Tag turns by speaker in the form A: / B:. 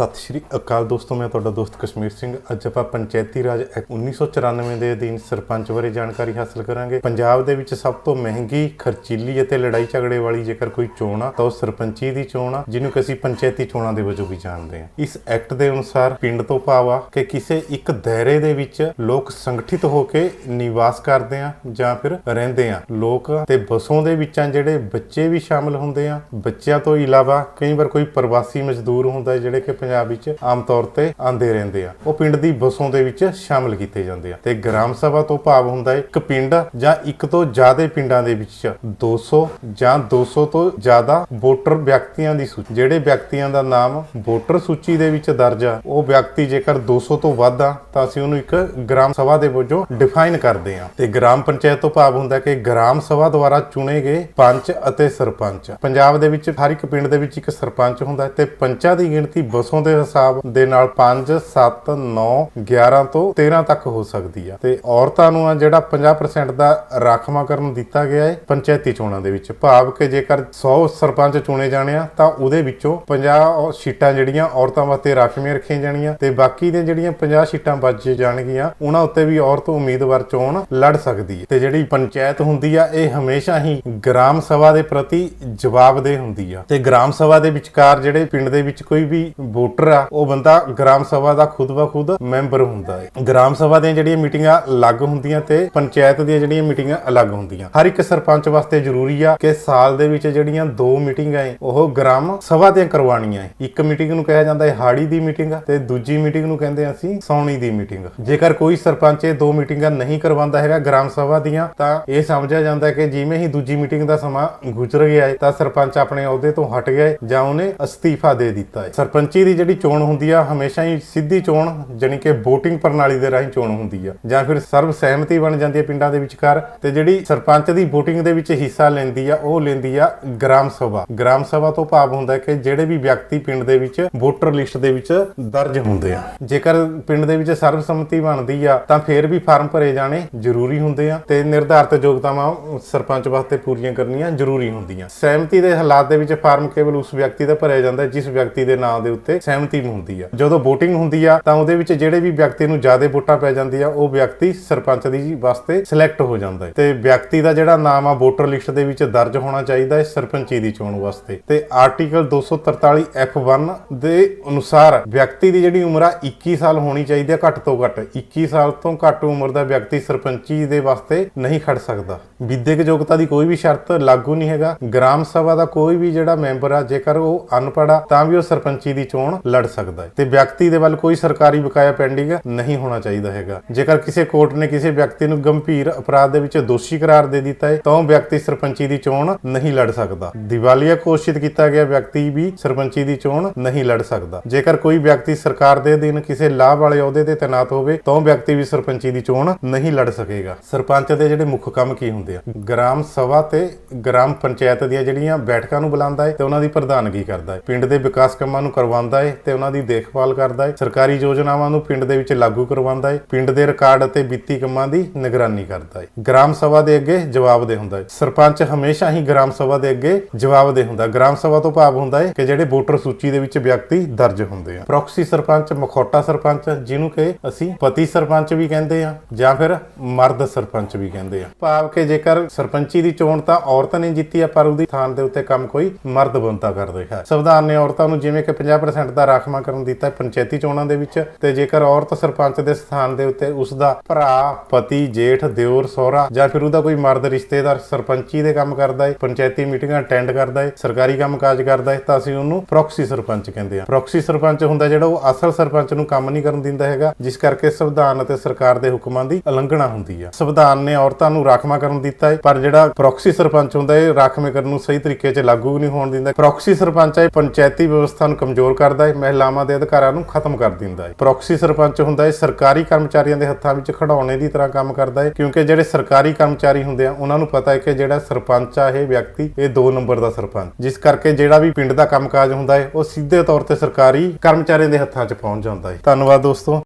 A: ਸਤਿ ਸ਼੍ਰੀ ਅਕਾਲ ਦੋਸਤੋ, ਮੈਂ ਤੁਹਾਡਾ ਦੋਸਤ ਕਸ਼ਮੀਰ ਸਿੰਘ। ਅੱਜ ਆਪਾਂ ਪੰਚਾਇਤੀ ਰਾਜ ਐਕਟ 1994 ਦੇ ਅਧੀਨ ਸਰਪੰਚ ਬਾਰੇ ਜਾਣਕਾਰੀ ਹਾਸਲ ਕਰਾਂਗੇ। ਪੰਜਾਬ ਦੇ ਵਿੱਚ ਸਭ ਤੋਂ ਮਹਿੰਗੀ ਖਰਚੀਲੀ ਅਤੇ ਲੜਾਈ ਝਗੜੇ ਵਾਲੀ ਜੇਕਰ ਕੋਈ ਚੋਣ ਆ, ਤਾਂ ਉਹ ਸਰਪੰਚੀ ਦੀ ਚੋਣ ਆ, ਜਿਹਨੂੰ ਕਿ ਅਸੀਂ ਪੰਚਾਇਤੀ ਚੋਣਾਂ ਦੇ ਵਜੋਂ ਵੀ ਜਾਣਦੇ ਹਾਂ ਇਸ ਐਕਟ ਦੇ ਅਨੁਸਾਰ ਪਿੰਡ ਤੋਂ ਭਾਵ ਆ ਕਿ ਕਿਸੇ ਇੱਕ ਦਾਇਰੇ ਦੇ ਵਿੱਚ ਲੋਕ ਸੰਗਠਿਤ ਹੋ ਕੇ ਨਿਵਾਸ ਕਰਦੇ ਆ ਜਾਂ ਫਿਰ ਰਹਿੰਦੇ ਆ। ਲੋਕ ਤੇ ਬਸੋਂ ਦੇ ਵਿੱਚਾਂ ਜਿਹੜੇ ਬੱਚੇ ਵੀ ਸ਼ਾਮਲ ਹੁੰਦੇ ਆ, ਬੱਚਿਆਂ ਤੋਂ ਇਲਾਵਾ ਕਈ ਵਾਰ ਕੋਈ ਪ੍ਰਵਾਸੀ ਮਜ਼ਦੂਰ ਹੁੰਦਾ, ਜਿਹੜੇ ਕਿ ਪੰਜਾਬ ਵਿੱਚ ਆਮ ਤੌਰ ਤੇ ਆਂਦੇ ਰਹਿੰਦੇ ਆ। ਉਹ ਪਿੰਡ ਦੀ ਬਸੋਂ ਦੇ ਵਿੱਚ ਸ਼ਾਮਲ ਕੀਤੇ ਜਾਂਦੇ ਆ। ਤੇ ਗ੍ਰਾਮ ਸਭਾ ਤੋਂ ਭਾਵ ਹੁੰਦਾ ਹੈ ਇੱਕ ਪਿੰਡ ਜਾਂ ਇੱਕ ਤੋਂ ਜ਼ਿਆਦਾ ਪਿੰਡਾਂ ਦੇ ਵਿੱਚ 200 ਜਾਂ 200 ਤੋਂ ਜ਼ਿਆਦਾ ਵੋਟਰ ਵਿਅਕਤੀਆਂ ਦੀ ਸੂਚੀ। ਜਿਹੜੇ ਵਿਅਕਤੀਆਂ ਦਾ ਨਾਮ ਵੋਟਰ ਸੂਚੀ ਦੇ ਵਿੱਚ ਦਰਜ ਆ, ਉਹ ਵਿਅਕਤੀ ਜੇਕਰ 200 ਤੋਂ ਵੱਧ ਆ, ਤਾਂ ਅਸੀਂ ਉਹਨੂੰ ਇੱਕ ਗ੍ਰਾਮ ਸਭਾ ਦੇ ਵਜੋਂ ਡਿਫਾਈਨ ਕਰਦੇ ਆ। ਤੇ ਗ੍ਰਾਮ ਪੰਚਾਇਤ ਤੋਂ ਭਾਵ ਹੁੰਦਾ ਕਿ ਗ੍ਰਾਮ ਸਭਾ ਦੁਆਰਾ ਚੁਣੇ ਗਏ ਪੰਚ ਅਤੇ ਸਰਪੰਚ। ਪੰਜਾਬ ਦੇ ਵਿੱਚ ਹਰ ਇੱਕ ਪਿੰਡ ਦੇ ਵਿੱਚ ਇੱਕ ਸਰਪੰਚ ਹੁੰਦਾ ਤੇ ਪੰਚਾਂ ਦੀ ਗਿਣਤੀ ਬਸ ਦੇ ਹਿਸਾਬ ਦੇ ਨਾਲ 5 7 9 11 ਤੋਂ 13 ਤੱਕ ਹੋ ਸਕਦੀ ਆ। ਤੇ ਔਰਤਾਂ ਨੂੰ ਆ ਜਿਹੜਾ 50% ਦਾ ਰਾਖਵਾਂਕਰਨ ਦਿੱਤਾ ਗਿਆ ਹੈ ਪੰਚਾਇਤੀ ਚੋਣਾਂ ਦੇ ਵਿੱਚ। ਭਾਵ ਕਿ ਜੇਕਰ 100 ਸਰਪੰਚ ਚੁਣੇ ਜਾਣੇ ਆ, ਤਾਂ ਉਹਦੇ ਵਿੱਚੋਂ 50 ਸੀਟਾਂ ਜਿਹੜੀਆਂ ਔਰਤਾਂ ਵਾਸਤੇ ਰਾਖਵੀਆਂ ਰੱਖੀਆਂ ਜਾਣੀਆਂ ਤੇ ਬਾਕੀ ਦੀਆਂ ਜਿਹੜੀਆਂ 50 ਸੀਟਾਂ ਬਚ ਜਾਣਗੀਆਂ, ਉਹਨਾਂ ਉੱਤੇ ਵੀ ਔਰਤ ਉਮੀਦਵਾਰ ਚੋਣ ਲੜ ਸਕਦੀ ਹੈ ਤੇ ਜਿਹੜੀ ਪੰਚਾਇਤ ਹੁੰਦੀ ਆ, ਇਹ ਹਮੇਸ਼ਾ ਹੀ ਗ੍ਰਾਮ ਸਭਾ ਦੇ ਪ੍ਰਤੀ ਜਵਾਬਦੇਹ ਹੁੰਦੀ ਆ। ਤੇ ਗ੍ਰਾਮ ਸਭਾ ਦੇ ਵਿਚਕਾਰ ਜਿਹੜੇ ਪਿੰਡ ਦੇ ਵਿੱਚ ਕੋਈ ਵੀ ਵੋਟਰ ਆ, ਉਹ ਬੰਦਾ ਗ੍ਰਾਮ ਸਭਾ ਦਾ ਖੁਦ ਬ ਖੁਦ ਮੈਂਬਰ ਹੁੰਦਾ ਹੈ ਗ੍ਰਾਮ ਸਭਾ ਦੀਆਂ ਜਿਹੜੀਆਂ ਮੀਟਿੰਗਾਂ ਅਲੱਗ ਹੁੰਦੀਆਂ ਤੇ ਪੰਚਾਇਤ ਦੀਆਂ ਜਿਹੜੀਆਂ ਮੀਟਿੰਗਾਂ ਅਲੱਗ ਹੁੰਦੀਆਂ। ਹਰ ਇੱਕ ਸਰਪੰਚ ਵਾਸਤੇ ਜ਼ਰੂਰੀ ਆ ਕਿ ਸਾਲ ਦੇ ਵਿੱਚ ਜਿਹੜੀਆਂ ਦੋ ਮੀਟਿੰਗਾਂ ਹੈ ਉਹ ਗ੍ਰਾਮ ਸਭਾ ਦੀਆਂ ਕਰਵਾਉਣੀਆਂ ਹੈ ਇੱਕ ਮੀਟਿੰਗ ਨੂੰ ਕਿਹਾ ਜਾਂਦਾ ਹੈ ਹਾੜੀ ਦੀ ਮੀਟਿੰਗ ਤੇ ਦੂਜੀ ਮੀਟਿੰਗ ਨੂੰ ਕਹਿੰਦੇ ਆ ਅਸੀਂ ਸੌਣੀ ਦੀ ਮੀਟਿੰਗ। ਜੇਕਰ ਕੋਈ ਸਰਪੰਚ ਇਹ ਦੋ ਮੀਟਿੰਗਾਂ ਨਹੀਂ ਕਰਵਾਉਂਦਾ ਹੈਗਾ ਗ੍ਰਾਮ ਸਭਾ ਦੀਆਂ, ਤਾਂ ਇਹ ਸਮਝਿਆ ਜਾਂਦਾ ਹੈ ਕਿ ਜਿਵੇਂ ਹੀ ਦੂਜੀ ਮੀਟਿੰਗ ਦਾ ਸਮਾਂ ਗੁਜ਼ਰ ਗਿਆ ਹੈ ਤਾਂ ਸਰਪੰਚ ਆਪਣੇ ਅਹੁਦੇ ਤੋਂ ਹਟ ਗਿਆ ਜਾਂ ਉਹਨੇ ਅਸਤੀਫਾ ਦੇ ਦਿੱਤਾ ਹੈ ਸਰਪੰਚੀ ਦੀ ਜਿਹੜੀ ਚੋਣ ਹੁੰਦੀ ਆ, ਹਮੇਸ਼ਾ ਹੀ ਸਿੱਧੀ ਚੋਣ ਜਾਣੀ ਕਿ VOTING ਪ੍ਰਣਾਲੀ ਦੇ ਰਾਹੀਂ ਚੋਣ ਹੁੰਦੀ ਆ। ਜਾਂ ਫਿਰ ਸਰਵ ਸਹਿਮਤੀ ਬਣ ਜਾਂਦੀ ਹੈ ਪਿੰਡਾਂ ਦੇ ਵਿਚਕਾਰ ਤੇ ਜਿਹੜੀ ਸਰਪੰਚ ਦੀ VOTING ਦੇ ਵਿੱਚ ਹਿੱਸਾ ਲੈਂਦੀ ਆ, ਉਹ ਲੈਂਦੀ ਆ ਗ੍ਰਾਮ ਸਭਾ। ਗ੍ਰਾਮ ਸਭਾ ਤੋਂ ਭਾਵ ਹੁੰਦਾ ਕਿ ਜਿਹੜੇ ਵੀ ਵਿਅਕਤੀ ਪਿੰਡ ਦੇ ਵਿੱਚ ਵੋਟਰ ਲਿਸਟ ਦੇ ਵਿੱਚ ਦਰਜ ਹੁੰਦੇ ਆ। ਜੇਕਰ ਪਿੰਡ ਦੇ ਵਿੱਚ ਸਰਵਸੰਮਤੀ ਬਣਦੀ ਆ, ਤਾਂ ਫਿਰ ਵੀ ਫਾਰਮ ਭਰੇ ਜਾਣੇ ਜ਼ਰੂਰੀ ਹੁੰਦੇ ਆ ਤੇ ਨਿਰਧਾਰਤ ਯੋਗਤਾਵਾਂ ਸਰਪੰਚ ਵਾਸਤੇ ਪੂਰੀਆਂ ਕਰਨੀਆਂ ਜ਼ਰੂਰੀ ਹੁੰਦੀਆਂ। ਸਹਿਮਤੀ ਦੇ ਹਾਲਾਤ ਦੇ ਵਿੱਚ ਫਾਰਮ ਕੇਵਲ ਉਸ ਵਿਅਕਤੀ ਦਾ ਭਰਿਆ ਜਾਂਦਾ ਜਿਸ ਵਿਅਕਤੀ ਦੇ ਨਾਮ ਦੇ ਉੱਤੇ ਸਹਿਮਤੀ ਹੁੰਦੀ ਆ। ਜਦੋਂ VOTING ਹੁੰਦੀ ਆ, ਤਾਂ ਉਹਦੇ ਵਿੱਚ ਜਿਹੜੇ ਵੀ ਵਿਅਕਤੀ ਨੂੰ ਜ਼ਿਆਦਾ ਵੋਟਾਂ ਪੈ ਜਾਂਦੀ ਆ ਉਹ ਵਿਅਕਤੀ ਸਰਪੰਚ ਦੀ ਵਾਸਤੇ ਸਿਲੈਕਟ ਹੋ ਜਾਂਦਾ ਹੈ। ਤੇ ਵਿਅਕਤੀ ਦਾ ਜਿਹੜਾ ਨਾਮ ਆ ਵੋਟਰ ਲਿਸਟ ਦੇ ਵਿੱਚ ਦਰਜ ਹੋਣਾ ਚਾਹੀਦਾ ਹੈ ਸਰਪੰਚੀ ਦੀ ਚੋਣ ਵਾਸਤੇ। ਤੇ ਆਰਟੀਕਲ 243 F1 ਦੇ ਅਨੁਸਾਰ ਵਿਅਕਤੀ ਦੀ ਜਿਹੜੀ ਉਮਰ ਆ 21 ਸਾਲ ਹੋਣੀ ਚਾਹੀਦੀ ਹੈ ਘੱਟ ਤੋਂ ਘੱਟ। 21 ਸਾਲ ਤੋਂ ਘੱਟ ਉਮਰ ਦਾ ਵਿਅਕਤੀ ਸਰਪੰਚੀ ਦੇ ਵਾਸਤੇ ਨਹੀਂ ਖੜ ਸਕਦਾ। ਵਿਦਿਅਕ ਯੋਗਤਾ ਦੀ ਕੋਈ ਵੀ ਸ਼ਰਤ ਲਾਗੂ ਨਹੀਂ ਹੈਗਾ। ਗ੍ਰਾਮ ਸਭਾ ਦਾ ਕੋਈ ਵੀ ਜਿਹੜਾ ਮੈਂਬਰ ਆ, ਜੇਕਰ ਉਹ ਅਨਪੜ੍ਹ ਆ, ਤਾਂ ਵੀ ਉਹ ਸਰਪੰਚੀ ਦੀ ਚੋਣ ਲੜ ਸਕਦਾ ਹੈ। ਤੇ ਵਿਅਕਤੀ ਦੇ ਵੱਲ ਕੋਈ ਸਰਕਾਰੀ ਬਕਾਇਆ ਪੈਂਡਿੰਗ ਨਹੀਂ ਹੋਣਾ ਚਾਹੀਦਾ ਹੈਗਾ। ਜੇਕਰ ਕਿਸੇ ਕੋਰਟ ਨੇ ਕਿਸੇ ਵਿਅਕਤੀ ਨੂੰ ਗੰਭੀਰ ਅਪਰਾਧ ਦੇ ਵਿੱਚ ਦੋਸ਼ੀ ਕਰਾਰ ਦੇ ਦਿੱਤਾ ਹੈ, ਤਾਂ ਉਹ ਵਿਅਕਤੀ ਸਰਪੰਚੀ ਦੀ ਚੋਣ ਨਹੀਂ ਲੜ ਸਕਦਾ। ਦੀਵਾਲੀਆ ਘੋਸ਼ਿਤ ਕੀਤਾ ਗਿਆ ਵਿਅਕਤੀ ਵੀ ਸਰਪੰਚੀ ਦੀ ਚੋਣ ਨਹੀਂ ਲੜ ਸਕਦਾ। ਜੇਕਰ ਕੋਈ ਵਿਅਕਤੀ ਸਰਕਾਰ ਦੇ ਅਧੀਨ ਕਿਸੇ ਲਾਭ ਵਾਲੇ ਅਹੁਦੇ ਤੇ ਤੈਨਾਤ ਹੋਵੇ, ਤਾਂ ਉਹ ਵਿਅਕਤੀ ਵੀ ਸਰਪੰਚੀ ਦੀ ਚੋਣ ਨਹੀਂ ਲੜ ਸਕੇਗਾ। ਸਰਪੰਚ ਦੇ ਜਿਹੜੇ ਮੁੱਖ ਕੰਮ ਕੀ ਹੁੰਦੇ ਆ? ਗ੍ਰਾਮ ਸਭਾ ਤੇ ਗ੍ਰਾਮ ਪੰਚਾਇਤ ਦੀਆਂ ਜਿਹੜੀਆਂ ਬੈਠਕਾਂ ਨੂੰ ਬੁਲਾਉਂਦਾ ਹੈ, ਤੇ ਉਹਨਾਂ ਦੀ ਪ੍ਰਧਾਨਗੀ ਕਰਦਾ ਹੈ। ਪਿੰਡ ਦੇ ਵਿਕਾਸ ਕੰਮਾਂ ਨੂੰ ਕਰਵਾਉਂਦਾ ਹੈ ਤੇ ਉਹਨਾਂ ਦੀ ਦੇਖਭਾਲ ਕਰਦਾ ਹੈ। ਸਰਕਾਰੀ ਯੋਜਨਾਵਾਂ ਨੂੰ ਪਿੰਡ ਦੇ ਵਿੱਚ ਲਾਗੂ ਕਰਵਾਉਂਦਾ ਏ ਪਿੰਡ ਦੇ ਰਿਕਾਰਡ ਅਤੇ ਵਿੱਤੀ ਕੰਮਾਂ ਦੀ ਨਿਗਰਾਨੀ ਕਰਦਾ ਏ ਗ੍ਰਾਮ ਸਭਾ ਦੇ ਅੱਗੇ ਜਵਾਬਦੇਹ ਹੁੰਦਾ ਹੈ। ਸਰਪੰਚ ਹਮੇਸ਼ਾ ਹੀ ਗ੍ਰਾਮ ਸਭਾ ਦੇ ਅੱਗੇ ਜਵਾਬਦੇਹ ਹੁੰਦਾ ਗ੍ਰਾਮ ਸਭਾ ਤੋਂ ਭਾਵ ਹੁੰਦਾ ਹੈ ਕਿ ਜਿਹੜੇ ਵੋਟਰ ਸੂਚੀ ਦੇ ਵਿੱਚ ਵਿਅਕਤੀ ਦਰਜ ਹੁੰਦੇ ਆ। ਪ੍ਰੋਕਸੀ ਸਰਪੰਚ, ਮਖੌਟਾ ਸਰਪੰਚ, ਜਿਹਨੂੰ ਕਿ ਅਸੀਂ ਪਤੀ ਸਰਪੰਚ ਵੀ ਕਹਿੰਦੇ ਆ ਜਾਂ ਫਿਰ ਮਰਦ ਸਰਪੰਚ ਵੀ ਕਹਿੰਦੇ ਆ। ਭਾਵ ਕਿ ਜੇਕਰ ਸਰਪੰਚੀ ਦੀ ਚੋਣ ਤਾਂ ਔਰਤ ਨੇ ਜਿੱਤੀ ਆ, ਪਰ ਉਹਦੀ ਥਾਂ ਦੇ ਉੱਤੇ ਕੰਮ ਕੋਈ ਮਰਦ ਬੰਦਾ ਕਰ ਰਿਹਾ ਹੈ ਸੰਵਿਧਾਨ ਨੇ ਔਰਤਾਂ ਨੂੰ ਜਿਵੇਂ ਕਿ 50% ਦਾ ਰਾਖਵਾਂਕਰਨ ਦਿੱਤਾ ਹੈ ਪੰਚਾਇਤੀ ਚੋਣਾਂ ਦੇ ਵਿੱਚ ਤੇ ਜੇਕਰ ਔਰਤ ਸਰਪੰਚ ਦੇ ਸਥਾਨ ਦੇ ਉੱਤੇ ਉਸ ਦਾ ਭਰਾ, ਪਤੀ, ਜੇਠ, ਦਿਓਰ, ਸਹੁਰਾ ਜਾਂ ਫਿਰ ਉਹਦਾ ਕੋਈ ਮਰਦ ਰਿਸ਼ਤੇਦਾਰ ਸਰਪੰਚੀ ਦੇ ਕੰਮ ਕਰਦਾ ਹੈ, ਪੰਚਾਇਤੀ ਮੀਟਿੰਗਾਂ ਅਟੈਂਡ ਕਰਦਾ ਹੈ, ਸਰਕਾਰੀ ਕੰਮਕਾਜ ਕਰਦਾ ਹੈ, ਤਾਂ ਅਸੀਂ ਉਹਨੂੰ ਪ੍ਰੋਕਸੀ ਸਰਪੰਚ ਕਹਿੰਦੇ ਹਾਂ। ਪ੍ਰੋਕਸੀ ਸਰਪੰਚ ਹੁੰਦਾ ਜਿਹੜਾ ਉਹ ਅਸਲ ਸਰਪੰਚ ਨੂੰ ਕੰਮ ਨਹੀਂ ਕਰਨ ਦਿੰਦਾ ਹੈਗਾ, ਜਿਸ ਕਰਕੇ ਸੰਵਿਧਾਨ ਅਤੇ ਸਰਕਾਰ ਦੇ ਹੁਕਮਾਂ ਦੀ ਉਲੰਘਣਾ ਹੁੰਦੀ ਹੈ ਸੰਵਿਧਾਨ ਨੇ ਔਰਤਾਂ ਨੂੰ ਰਾਖਵਾਂਕਰਨ ਦਿੱਤਾ ਹੈ, ਪਰ ਜਿਹੜਾ ਪ੍ਰੋਕਸੀ ਸਰਪੰਚ ਹੁੰਦਾ ਹੈ ਰਾਖਵੇਂ ਕਰਨ ਨੂੰ ਸਹੀ ਤਰੀਕੇ 'ਚ ਲਾਗੂ ਨਹੀਂ ਹੋਣ ਦਿੰਦਾ। ਪ੍ਰੋਕਸੀ ਸਰਪੰਚ ਹੈ ਪੰਚਾਇਤੀ ਵਿਵਸਥਾ ਨੂੰ ਕਮਜ਼ੋਰ ਕਰਦਾ ਹੈ, ਮਹਿਲਾਵਾਂ ਦੇ ਅਧਿਕਾਰਾਂ ਨੂੰ ਖਤਮ ਕਰ ਦਿੰਦਾ ਹੈ। ਪ੍ਰੋਕਸੀ ਸਰਪੰਚ ਹੁੰਦਾ ਹੈ, ਸਰਕਾਰੀ ਕਰਮਚਾਰੀਆਂ ਦੇ ਹੱਥਾਂ ਵਿੱਚ ਖੜਾਉਣੇ ਦੀ ਤਰ੍ਹਾਂ ਕੰਮ ਕਰਦਾ ਹੈ, ਕਿਉਂਕਿ ਜਿਹੜੇ ਸਰਕਾਰੀ ਕਰਮਚਾਰੀ ਹੁੰਦੇ ਆ, ਉਹਨਾਂ ਨੂੰ ਪਤਾ ਹੈ ਕਿ ਜਿਹੜਾ ਸਰਪੰਚ ਆ ਇਹ ਵਿਅਕਤੀ, ਇਹ 2 ਨੰਬਰ ਦਾ ਸਰਪੰਚ। ਜਿਸ ਕਰਕੇ ਜਿਹੜਾ ਵੀ ਪਿੰਡ ਦਾ ਕੰਮਕਾਜ ਹੁੰਦਾ ਹੈ, ਉਹ ਸਿੱਧੇ ਤੌਰ ਤੇ ਸਰਕਾਰੀ ਕਰਮਚਾਰੀਆਂ ਦੇ ਹੱਥਾਂ 'ਚ ਪਹੁੰਚ ਜਾਂਦਾ ਹੈ। ਧੰਨਵਾਦ ਦੋਸਤੋ।